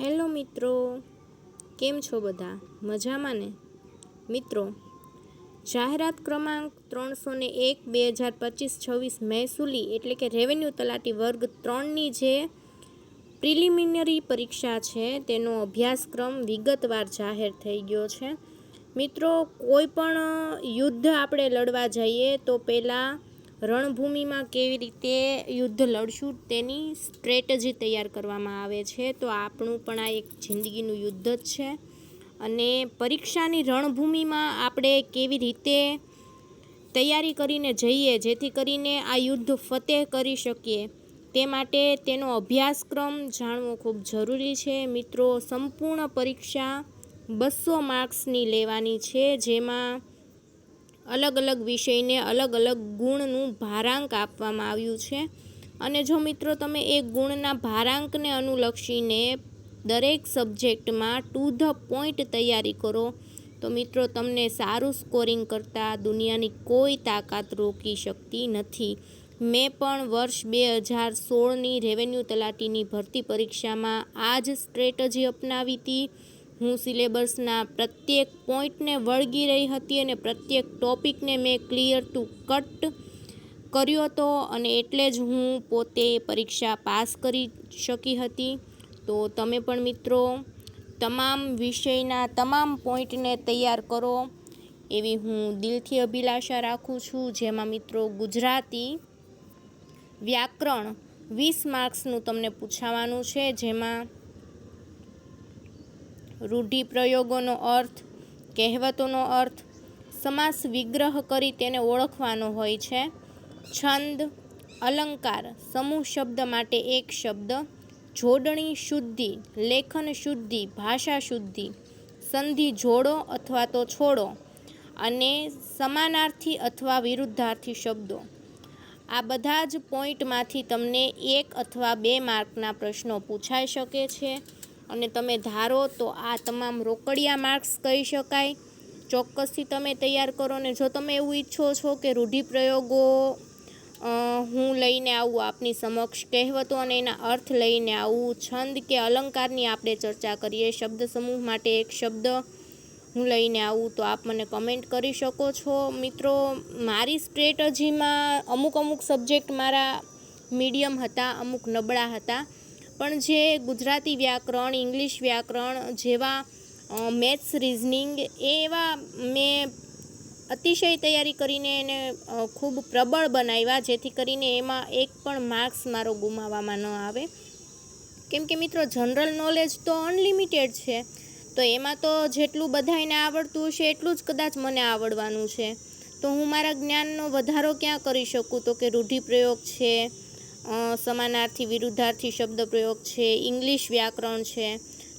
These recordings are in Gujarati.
હેલો મિત્રો, કેમ છો બધા? મજામાં ને? મિત્રો, જાહેરાત ક્રમાંક ત્રણસો ને એક બે હજાર પચીસ છવ્વીસ મહેસૂલી એટલે કે રેવન્યુ તલાટી વર્ગ ત્રણની જે પ્રિલિમિનરી પરીક્ષા છે, તેનો અભ્યાસક્રમ વિગતવાર જાહેર થઈ ગયો છે. મિત્રો, કોઈ પણ યુદ્ધ આપણે લડવા જઈએ તો પહેલાં રણભૂમિમાં કેવી રીતે યુદ્ધ લડશું તેની સ્ટ્રેટજી તૈયાર કરવામાં આવે છે. તો આપણું પણ આ એક જિંદગીનું યુદ્ધ જ છે. અને પરીક્ષાની રણભૂમિમાં આપણે કેવી રીતે તૈયારી કરીને જઈએ, જેથી કરીને આ યુદ્ધ ફતેહ કરી શકીએ, તે માટે તેનો અભ્યાસક્રમ જાણવો ખૂબ જરૂરી છે. મિત્રો, સંપૂર્ણ પરીક્ષા બસો માર્ક્સની લેવાની છે, જેમાં અલગ અલગ વિષયને અલગ અલગ ગુણનું ભારાંક આપવામાં આવ્યું છે. અને જો મિત્રો તમે એ ગુણના ભારાંકને અનુલક્ષીને દરેક સબ્જેક્ટમાં ટુ ધ પોઈન્ટ તૈયારી કરો, તો મિત્રો તમને સારું સ્કોરિંગ કરતાં દુનિયાની કોઈ તાકાત રોકી શકતી નથી. મેં પણ વર્ષ બે હજાર સોળની રેવન્યુ તલાટીની ભરતી પરીક્ષામાં આ જ સ્ટ્રેટજી અપનાવી હતી. હું સિલેબસના પ્રત્યેક પોઈન્ટને વળગી રહી હતી અને પ્રત્યેક ટોપિકને મેં ક્લિયર ટુ કટ કર્યો હતો અને એટલે જ હું પોતે પરીક્ષા પાસ કરી શકી હતી. તો તમે પણ મિત્રો તમામ વિષયના તમામ પોઈન્ટને તૈયાર કરો એવી હું દિલથી અભિલાષા રાખું છું. જેમાં મિત્રો ગુજરાતી વ્યાકરણ વીસ માર્ક્સનું તમને પૂછાવાનું છે. જેમાં રૂઢિપ્રયોગોનો અર્થ, કહેવતોનો અર્થ, સમાસ વિગ્રહ કરી તેને ઓળખવાનો હોય છે. છંદ, અલંકાર, સમૂહ શબ્દ માટે એક શબ્દ, જોડણી શુદ્ધિ, લેખન શુદ્ધિ, ભાષા શુદ્ધિ, સંધિ જોડો અથવા તો છોડો અને સમાનાર્થી અથવા વિરુદ્ધાર્થી શબ્દો. આ બધા જ પોઈન્ટમાંથી તમને એક અથવા બે માર્કના પ્રશ્નો પૂછાઈ શકે છે. અને તમે ધારો તો આ તમામ રોકડિયા માર્ક્સ કહી શકાય. ચોક્કસથી તમે તૈયાર કરો ને જો તમે એવું ઈચ્છો છો કે રૂઢિપ્રયોગો હું લઈને આવું આપની સમક્ષ કહેવતો અને એના અર્થ લઈને આવું, છંદ કે અલંકારની આપણે ચર્ચા કરીએ, શબ્દ સમૂહ માટે એક શબ્દ હું લઈને આવું, તો આપ મને કમેન્ટ કરી શકો છો. મિત્રો, મારી સ્ટ્રેટજીમાં અમુક અમુક સબ્જેક્ટ મારા મીડિયમ હતા, અમુક નબળા હતા. પણ જે ગુજરાતી વ્યાકરણ, ઇંગ્લિશ વ્યાકરણ જેવા મેથ્સ રિઝનિંગ એવા મેં અતિશય તૈયારી કરીને એને ખૂબ પ્રબળ બનાવ્યા, જેથી કરીને એમાં એક પણ માર્ક્સ મારો ગુમાવવામાં ન આવે. કેમ કે મિત્રો જનરલ નોલેજ તો અનલિમિટેડ છે. તો એમાં તો જેટલું બધાને આવડતું હશે, એટલું જ કદાચ મને આવડવાનું છે. તો હું મારા જ્ઞાનનો વધારો ક્યાં કરી શકું? તો કે રૂઢિપ્રયોગ છે સમાનાર્થી, વિરુદ્ધાર્થી શબ્દ પ્રયોગ છે, ઇંગ્લિશ વ્યાકરણ છે.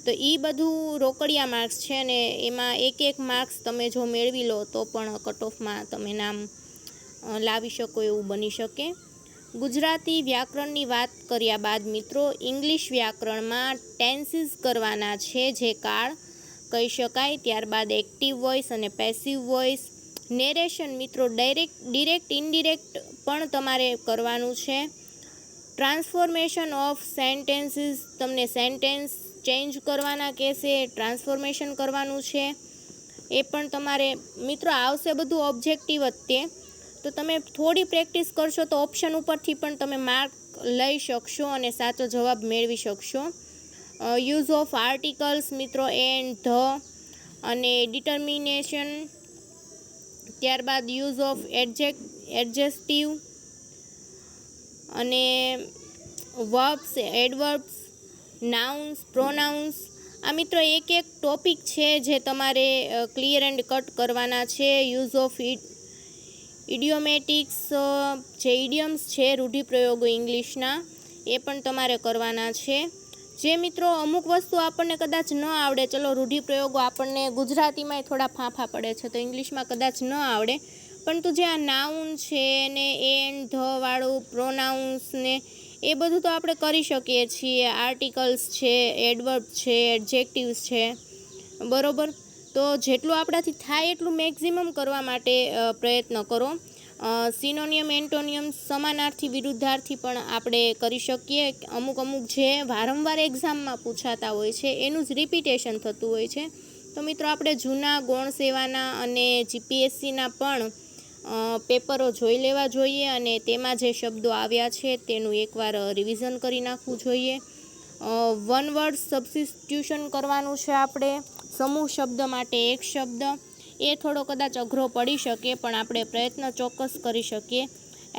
તો એ બધું રોકડિયા માર્ક્સ છે અને એમાં એક એક માર્ક્સ તમે જો મેળવી લો તો પણ કટ ઓફમાં તમે નામ લાવી શકો એવું બની શકે. ગુજરાતી વ્યાકરણની વાત કર્યા બાદ મિત્રો, ઇંગ્લિશ વ્યાકરણમાં ટેન્સીસ કરવાના છે જે કાળ, કહી શકાય. ત્યારબાદ એક્ટિવ વોઇસ અને પેસિવ વોઇસ. નેરેશન મિત્રો, ડાયરેક્ટ, ડિરેક્ટ, ઇનડિરેક્ટ પણ તમારે કરવાનું છે. ટ્રાન્સફોર્મેશન ઓફ સેન્ટેન્સીસ, તમને સેન્ટેન્સ ચેન્જ કરવાના કહેશે, ટ્રાન્સફોર્મેશન કરવાનું છે. એ પણ તમારે, મિત્રો આવશે બધું ઓબ્જેક્ટિવ જ તે. તમે થોડી પ્રેક્ટિસ કરશો તો ઓપ્શન ઉપરથી પણ તમે માર્ક લઈ શકશો અને સાચો જવાબ મેળવી શકશો. યુઝ ઓફ આર્ટિકલ્સ, મિત્રો એન્ડ ધ અને ડિટર્મિનેશન, ત્યારબાદ યુઝ ઓફ એડજેક્ટ એડજેસ્ટિવ અને વર્બ્સ એડવર્બ્સ નાઉન્સ પ્રોનાઉન્સ આ મિત્રો એક એક ટોપિક છે જે તમારે ક્લિયર એન્ડ કટ કરવાના છે. યુઝ ઓફ ઇડિયોમેટિક્સ જે ઇડિયમ્સ છે, રૂઢિપ્રયોગો ઇંગ્લિશના, એ પણ તમારે કરવાના છે. જે મિત્રો અમુક વસ્તુ આપણને કદાચ ન આવડે, ચલો રૂઢિપ્રયોગો આપણને ગુજરાતીમાંય થોડા ફાંફા પડે છે, તો ઇંગ્લિશમાં કદાચ ન આવડે પરંતુ જે આ નાઉન છે ને એન્ડ ધ વાળું પ્રોનાઉન્સ ને એ બધું તો આપણે કરી શકીએ છીએ. આર્ટિકલ્સ છે એડવર્બ છે એડજેક્ટિવ્સ છે. બરોબર? તો જેટલું આપણાથી થાય એટલું મેક્ઝિમમ કરવા માટે પ્રયત્ન કરો. સિનોનિયમ એન્ટોનિયમ સમાનાર્થી, વિરુદ્ધાર્થી પણ આપણે કરી શકીએ. અમુક અમુક જે વારંવાર એક્ઝામમાં પૂછાતા હોય છે, એનું જ રિપીટેશન થતું હોય છે. તો મિત્રો, આપણે જૂના ગૌણ સેવાના અને જીપીએસસીના પણ પેપરો જોઈ લેવા જોઈએ અને તેમાં જે શબ્દો આવ્યા છે તેનું એકવાર રિવિઝન કરી નાખવું જોઈએ. વન વર્ડ સબસ્ટિટ્યુશન કરવાનું છે આપણે. સમૂહ શબ્દ માટે એક શબ્દ. એ થોડો કદાચ અઘરો પડી શકે પણ આપણે પ્રયત્ન ચોક્કસ કરી શકીએ.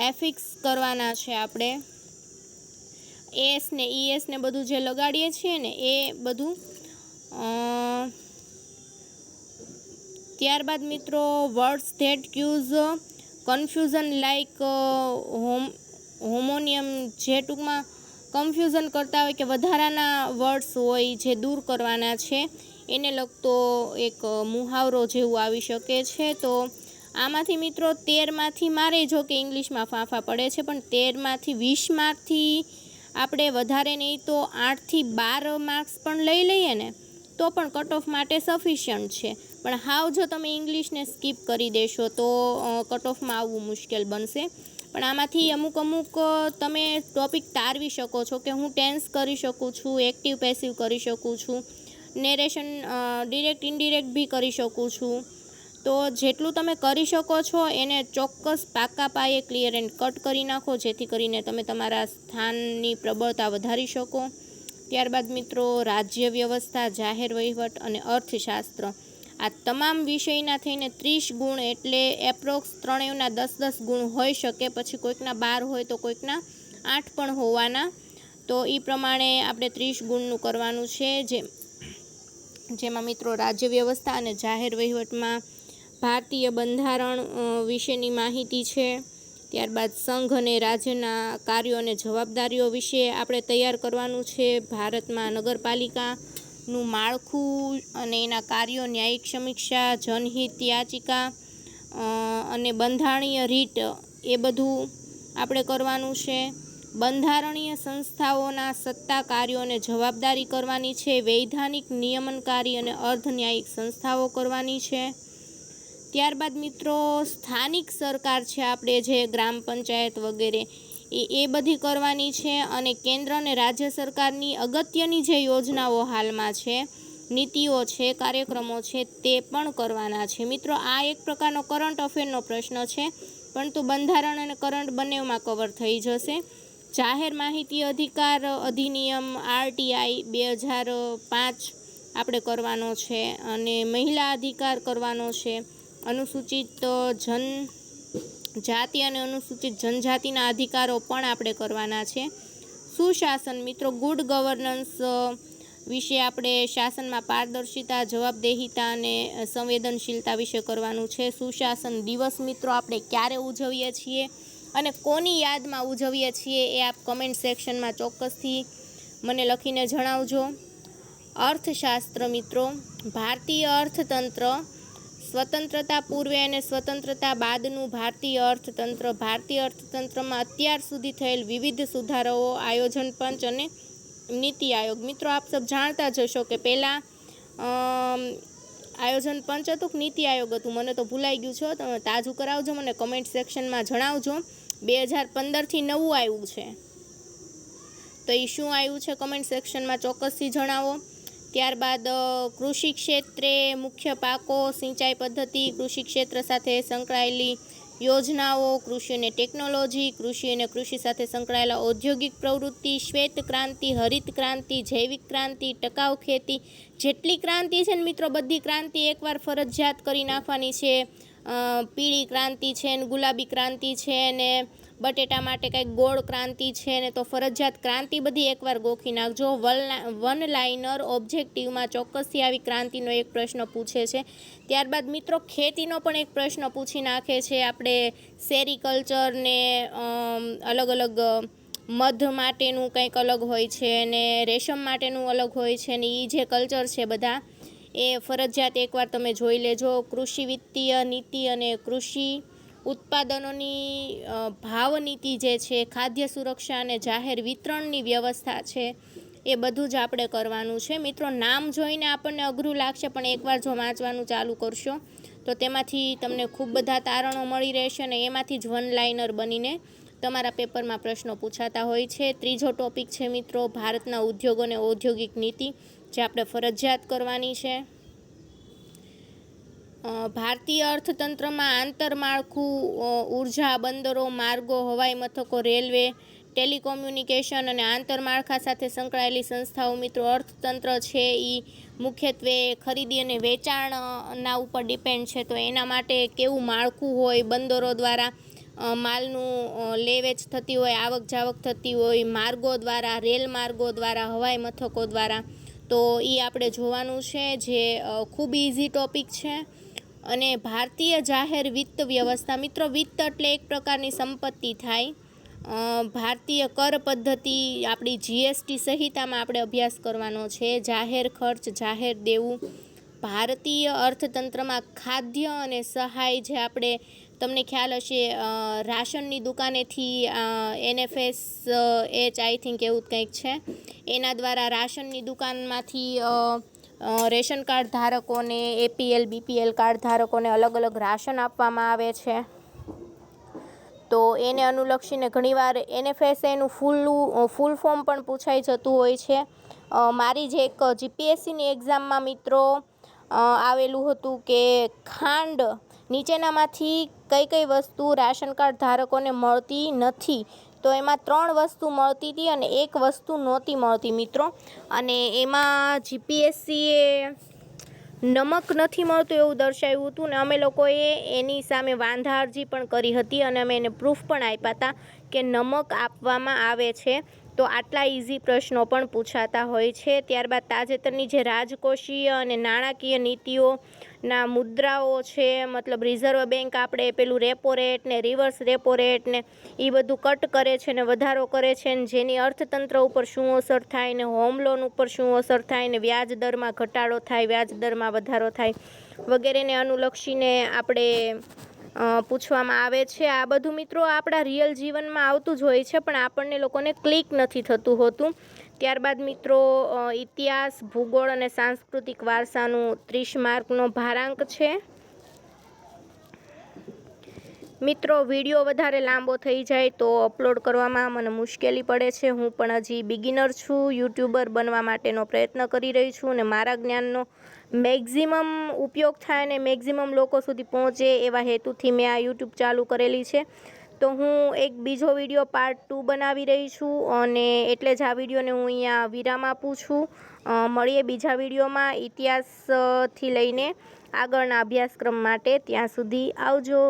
એફિક્સ કરવાના છે આપણે. એસ ને ઈએસ ને બધું જે લગાડીએ છીએ ને એ બધું ત્યારબાદ મિત્રો words that cause confusion like home, homonym જે ટૂંકમાં કન્ફ્યુઝન કરતા હોય કે વધારાના વર્ડ્સ હોય, જે દૂર કરવાના છે, એને લગતો એક મુહાવરો જેવું આવી શકે છે. તો આમાંથી મિત્રો, તેરમાંથી મારે જો કે ઇંગ્લિશમાં ફાંફા પડે છે, પણ તેરમાંથી વીસ માર્કથી આપણે વધારે નહીં તો આઠથી બાર માર્ક્સ પણ લઈ લઈએ ને. તો પણ કટ ઓફ માટે સફિશિયન્ટ છે. પણ હાવ જો તમે ઇંગ્લિશને સ્કીપ કરી દેશો તો કટ ઓફમાં આવવું મુશ્કેલ બનશે. પણ આમાંથી અમુક અમુક તમે ટોપિક તારવી શકો છો કે હું ટેન્સ કરી શકું છું એક્ટિવ પેસિવ કરી શકું છું નેરેશન ડિરેક્ટ ઇનડિરેક્ટ બી કરી શકું છું. તો જેટલું તમે કરી શકો છો એને ચોક્કસ પાકા પાયે ક્લિયર એન્ડ કટ કરી નાખો, જેથી કરીને તમે તમારા સ્થાનની પ્રબળતા વધારી શકો. ત્યારબાદ મિત્રો, રાજ્ય વ્યવસ્થા, જાહેર વહીવટ અને અર્થશાસ્ત્ર. આ તમામ વિષયના થઈને ત્રીસ ગુણ એટલે એપ્રોક્સ ત્રણેયના દસ દસ ગુણ હોઈ શકે. પછી કોઈકના બાર હોય તો કોઈકના આઠ પણ હોવાના. તો એ પ્રમાણે આપણે ત્રીસ ગુણનું કરવાનું છે. જે જેમાં મિત્રો, રાજ્ય વ્યવસ્થા અને જાહેર વહીવટમાં ભારતીય બંધારણ વિશેની માહિતી છે. ત્યારબાદ સંઘ અને રાજ્યના કાર્યો અને જવાબદારીઓ વિશે આપણે તૈયાર કરવાનું છે. ભારતમાં નગરપાલિકાનું માળખું અને એના કાર્યો, ન્યાયિક સમીક્ષા, જનહિત યાચિકા અને બંધારણીય રીટ એ બધું આપણે કરવાનું છે. બંધારણીય સંસ્થાઓના સત્તા કાર્યો અને જવાબદારી કરવાની છે. વૈધાનિક નિયમનકારી અને અર્ધ ન્યાયિક સંસ્થાઓ કરવાની છે. ત્યારબાદ મિત્રો, સ્થાનિક સરકાર છે આપણે જે ગ્રામ પંચાયત વગેરે, એ એ બધી કરવાની છે અને કેન્દ્ર અને રાજ્ય સરકારની અગત્યની જે યોજનાઓ હાલમાં છે, નીતિઓ છે, કાર્યક્રમો છે, તે પણ કરવાના છે. મિત્રો, આ એક પ્રકારનો કરંટ અફેરનો પ્રશ્ન છે, પરંતુ બંધારણ અને કરંટ બંનેમાં કવર થઈ જશે. જાહેર માહિતી અધિકાર અધિનિયમ આરટીઆઈ બે હજાર પાંચ આપણે કરવાનો છે અને મહિલા અધિકાર કરવાનો છે. અનુસૂચિત જન જાતિ અને અનુસૂચિત જનજાતિના અધિકારો પણ આપણે કરવાના છે. સુશાસન મિત્રો, ગુડ ગવર્નન્સ વિશે આપણે શાસનમાં પારદર્શિતા, જવાબદેહિતા અને સંવેદનશીલતા વિશે કરવાનું છે. સુશાસન દિવસ, મિત્રો, આપણે ક્યારે ઉજવીએ છીએ અને કોની યાદમાં ઉજવીએ છીએ એ આપ કમેન્ટ સેક્શનમાં ચોક્કસથી મને લખીને જણાવજો. અર્થશાસ્ત્ર, મિત્રો, ભારતીય અર્થતંત્ર સ્વતંત્રતા પૂર્વે અને સ્વતંત્રતા બાદનું ભારતીય અર્થતંત્ર. ભારતીય અર્થતંત્રમાં અત્યાર સુધી થયેલ વિવિધ સુધારાઓ, આયોજન પંચ અને નીતિ આયોગ. મિત્રો, આપ સબ જાણતા જ હશો કે પહેલાં આયોજન પંચ હતું કે નીતિ આયોગ હતું? મને તો ભૂલાઈ ગયું છે. તમે તાજું કરાવજો મને કમેન્ટ સેક્શનમાં જણાવજો. બે હજાર પંદરથી નવું આવ્યું છે. તો એ શું આવ્યું છે? કમેન્ટ સેક્શનમાં ચોક્કસથી જણાવો. ત્યારબાદ કૃષિ ક્ષેત્રે મુખ્ય પાકો સિંચાઈ પદ્ધતિ, કૃષિ ક્ષેત્ર સાથે સંકળાયેલી યોજનાઓ, કૃષિ અને ટેકનોલોજી, કૃષિ અને કૃષિ સાથે સંકળાયેલા ઔદ્યોગિક પ્રવૃત્તિ, શ્વેત ક્રાંતિ, હરિત ક્રાંતિ, જૈવિક ક્રાંતિ, ટકાઉ ખેતી, જેટલી ક્રાંતિ છે ને મિત્રો, બધી ક્રાંતિ એકવાર ફરજિયાત કરી નાખવાની છે. પીળી ક્રાંતિ છે ને ગુલાબી ક્રાંતિ છે ને બટેટા માટે કંઈક ગોળ ક્રાંતિ છે ને તો ફરજિયાત ક્રાંતિ બધી એકવાર ગોખી નાખજો. વન વન લાઇનર ઓબ્જેક્ટિવમાં ચોક્કસથી આવી ક્રાંતિનો એક પ્રશ્ન પૂછે છે. ત્યારબાદ મિત્રો, ખેતીનો પણ એક પ્રશ્ન પૂછી નાખે છે. આપણે સેરિકલ્ચર ને અલગ અલગ મધ માટેનું કંઈક અલગ હોય છે ને રેશમ માટેનું અલગ હોય છે ને એ જે કલ્ચર છે બધા, એ ફરજિયાત એકવાર તમે જોઈ લેજો. કૃષિ વિત્તીય નીતિ અને કૃષિ ઉત્પાદનોની ભાવનીતિ જે છે, ખાદ્ય સુરક્ષા અને જાહેર વિતરણની વ્યવસ્થા છે, એ બધું જ આપણે કરવાનું છે. મિત્રો, નામ જોઈને આપણને અઘરું લાગશે, પણ એકવાર જો વાંચવાનું ચાલુ કરશો, તો તેમાંથી તમને ખૂબ બધા તારણો મળી રહેશે અને એમાંથી જ વન લાઇનર બનીને તમારા પેપરમાં પ્રશ્નો પૂછાતા હોય છે. ત્રીજો ટોપિક છે, મિત્રો, ભારતના ઉદ્યોગોને ઔદ્યોગિક નીતિ, જે આપણે ફરજિયાત કરવાની છે. ભારતીય અર્થતંત્રમાં આંતરમાળખું ઊર્જા, બંદરો, માર્ગો, હવાઈ મથકો, રેલવે, ટેલિકોમ્યુનિકેશન અને આંતરમાળખા સાથે સંકળાયેલી સંસ્થાઓ મિત્રો અર્થતંત્ર છે એ મુખ્યત્વે ખરીદી અને વેચાણના ઉપર ડિપેન્ડ છે. તો એના માટે કેવું માળખું હોય, બંદરો દ્વારા માલનું લેવેચ થતી હોય આવક જાવક થતી હોય, માર્ગો દ્વારા, રેલ માર્ગો દ્વારા, હવાઈ મથકો દ્વારા, તો એ આપણે જોવાનું છે જે ખૂબ ઇઝી ટોપિક છે. અને ભારતીય જાહેર વિત્ત વ્યવસ્થા, મિત્રો, વિત્ત એટલે એક પ્રકારની સંપત્તિ થાય. ભારતીય કર પદ્ધતિ આપણી જીએસટી સંહિતામાં આપણે અભ્યાસ કરવાનો છે. જાહેર ખર્ચ, જાહેર દેવું. ભારતીય અર્થતંત્રમાં ખાદ્ય અને સહાય જે આપણે, તમને ખ્યાલ હશે રાશનની દુકાનેથી એનએફએસ એચ આઈ થિંક એવું કંઈક છે. એના દ્વારા રાશનની દુકાનમાંથી રેશન કાર્ડ ધારકોને એપીએલ બીપીએલ કાર્ડ ધારકોને અલગ અલગ રાશન આપવામાં આવે છે. તો એને અનુલક્ષીને ઘણીવાર એનએફએસએનું ફૂલનું ફૂલ ફોર્મ પણ પૂછાઈ જતું હોય છે. મારી જે એક જીપીએસસીની એક્ઝામમાં મિત્રો આવેલું હતું કે ખાંડ નીચેનામાંથી કઈ કઈ વસ્તુ રાશન કાર્ડ ધારકોને મળતી નથી તો એમાં ત્રણ વસ્તુ મળતી હતી અને એક વસ્તુ નહોતી મળતી, મિત્રો. અને એમાં જીપીએસસીએ નમક નથી મળતું એવું દર્શાવ્યું હતું ને અમે લોકોએ એની સામે વાંધા અરજી પણ કરી હતી અને અમે એને પ્રૂફ પણ આપ્યા હતા કે નમક આપવામાં આવે છે. તો આટલા ઇઝી પ્રશ્નો પણ પૂછાતા હોય છે. ત્યારબાદ તાજેતરની જે રાજકોષીય અને નાણાકીય નીતિઓના મુદ્રાઓ છે, મતલબ રિઝર્વ બેંક આપણે પેલું રેપો રેટ ને રિવર્સ રેપો રેટ ને એ બધું કટ કરે છે ને વધારો કરે છે ને જેની અર્થતંત્ર ઉપર શું અસર થાય ને હોમ લોન ઉપર શું અસર થાય ને વ્યાજ દરમાં ઘટાડો થાય, વ્યાજ દરમાં વધારો થાય વગેરેને અનુલક્ષીને આપણે પૂછવામાં આવે છે. આ બધું મિત્રો આપણા રિયલ જીવનમાં આવતું જ હોય છે, પણ આપણને લોકોને ક્લિક નથી થતું હોતું. ત્યારબાદ મિત્રો ઇતિહાસ, ભૂગોળ અને સાંસ્કૃતિક વારસાનું ત્રીસ માર્કનો ભારાંક છે. મિત્રો, વીડિયો વધારે લાંબો થઈ જાય તો અપલોડ કરવામાં મને મુશ્કેલી પડે છે. હું પણ હજી બિગિનર છું યુટ્યુબર બનવા માટેનો પ્રયત્ન કરી રહી છું અને મારા જ્ઞાનનો મેક્ઝિમમ ઉપયોગ થાય અને મેક્ઝિમમ લોકો સુધી પહોંચે એવા હેતુથી મેં આ યુટ્યુબ ચાલુ કરેલી છે. તો હું એક બીજો વીડિયો પાર્ટ ટુ બનાવી રહી છું અને એટલે જ આ વિડીયોને હું અહીંયા વિરામ આપું છું. મળીએ બીજા વિડીયોમાં. ઇતિહાસથી લઈને આગળના અભ્યાસક્રમ માટે ત્યાં સુધી આવજો.